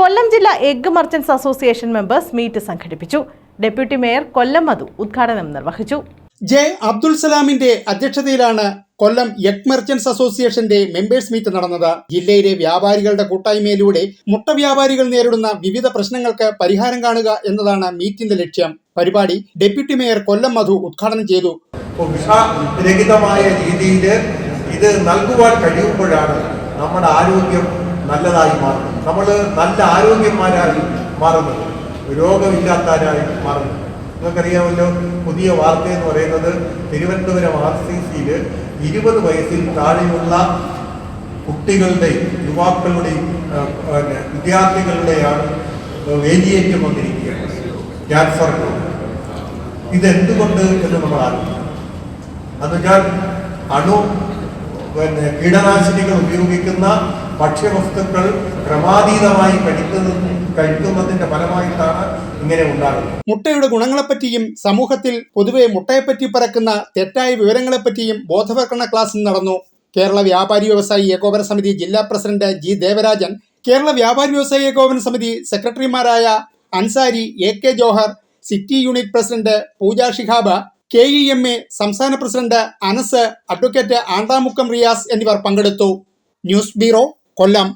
കൊല്ലം ജില്ലാ egg merchants association members meet സംഘടിപ്പിച്ചു. Deputy mayor Kollam Madhu ഉദ്ഘാടനം നിർവഹിച്ചു. ജെ അബ്ദുൽ സലാമിന്റെ അധ്യക്ഷതയിലാണ് കൊല്ലം എഗ് മെർച്ചൻസ് അസോസിയേഷന്റെ മെമ്പേഴ്സ് മീറ്റ് നടന്നത്. ജില്ലയിലെ വ്യാപാരികളുടെ കൂട്ടായ്മയിലൂടെ മുട്ട വ്യാപാരികൾ നേരിടുന്ന വിവിധ പ്രശ്നങ്ങൾക്ക് പരിഹാരം കാണുക എന്നതാണ് മീറ്റിന്റെ ലക്ഷ്യം. പരിപാടി ഡെപ്യൂട്ടി മേയർ കൊല്ലം മധു ഉദ്ഘാടനം ചെയ്തു. രഹിതമായ രീതിയിൽ ഇത് നൽകുവാൻ കഴിയുമ്പോഴാണ് നമ്മുടെ ആരോഗ്യം നല്ലതായി മാറുന്നത് നമ്മൾ നല്ല ആരോഗ്യന്മാരായി മാറുന്നത് രോഗമില്ലാത്തവരായി മാറുന്നത് നിങ്ങൾക്കറിയാമല്ലോ പുതിയ വാർത്ത എന്ന് പറയുന്നത് തിരുവനന്തപുരം ആർ സി സിയിൽ ഇരുപത് വയസ്സിൽ താഴെയുള്ള കുട്ടികളുടെയും യുവാക്കളുടെയും വിദ്യാർത്ഥികളുടെയാണ് വേലിയേറ്റം വന്നിരിക്കുകയാണ്. ക്യാൻസർ ഇതെന്തുകൊണ്ട് എന്ന് നമ്മൾ ആലോചിക്കണം എന്നുവെച്ചാൽ അണു പിന്നെ കീടനാശിനികൾ ഉപയോഗിക്കുന്ന ഭക്ഷ്യവസ്തുക്കൾ ക്രമാതീതമായി കഴിക്കുന്നത് കഴിക്കുന്നതിന്റെ ഫലമായിട്ടാണ് ഇങ്ങനെ ഉണ്ടാകുന്നത്. മുട്ടയുടെ ഗുണങ്ങളെപ്പറ്റിയും സമൂഹത്തിൽ പൊതുവെ മുട്ടയെപ്പറ്റി പറക്കുന്ന തെറ്റായ വിവരങ്ങളെപ്പറ്റിയും ബോധവൽക്കരണ ക്ലാസ് നടന്നു. കേരള വ്യാപാരി വ്യവസായി ഏകോപന സമിതി ജില്ലാ പ്രസിഡന്റ് ജി ദേവരാജൻ കേരള വ്യാപാരി വ്യവസായി ഏകോപന സമിതി സെക്രട്ടറിമാരായ Ansari A K Johar city unit president Pooja Shihab K E M A സംസ്ഥാന പ്രസിഡന്റ് അനസ് അഡ്വക്കേറ്റ് ആണ്ടാമുക്കം റിയാസ് എന്നിവർ പങ്കെടുത്തു. News bureau Kollam.